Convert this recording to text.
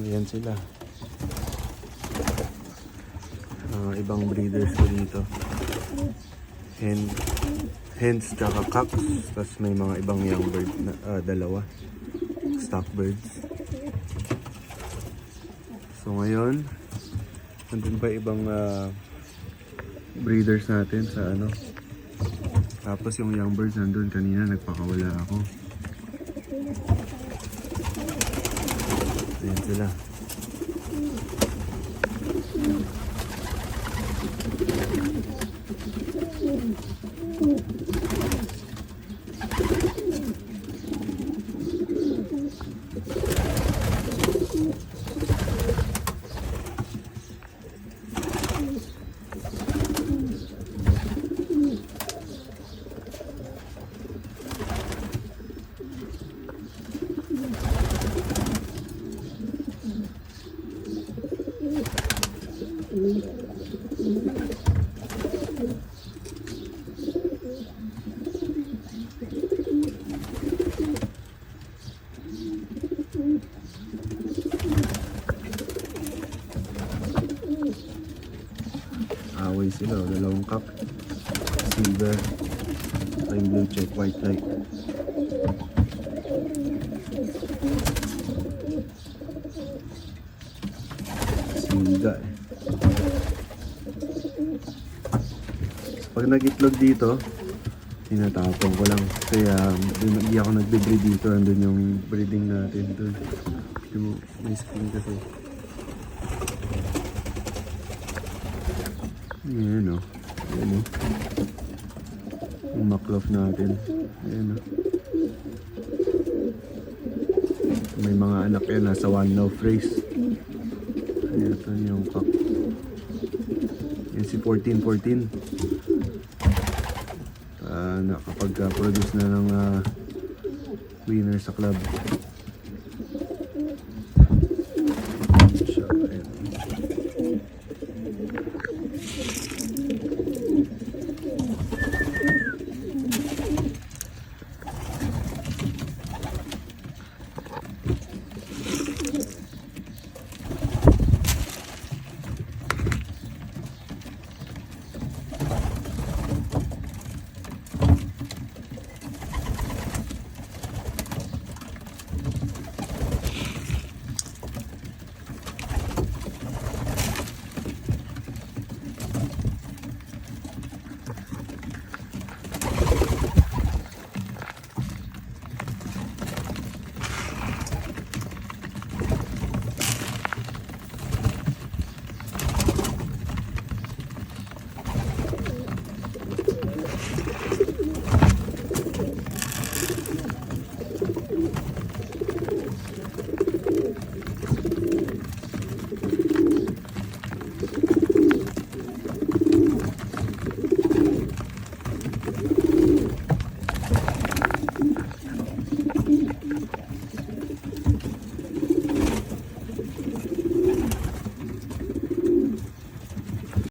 Ayan sila. Ah, ibang breeders ko dito. Hen, hens tsaka cocks. Tapos may mga ibang young bird na ah, dalawa. Stock birds. So ngayon, nandun pa ibang ah, breeders natin sa ano. Tapos yung young birds nandun kanina nagpakawala ako. Ayan Aoi sẽ ở the long cup silver anh blue check white lake Pag nag-itlog dito, tinatapon ko lang. Kaya hindi ako nagbe-breed dito. Andun yung breeding natin doon. Yung may screen kasi. Ayan o. Ayan o. Yung maklof natin. Ayan o. May mga anak yan. Nasa one love phrase. Ito yung kak. Yan si 1414. Ah, nakapag-produce na ng ah, winner sa club.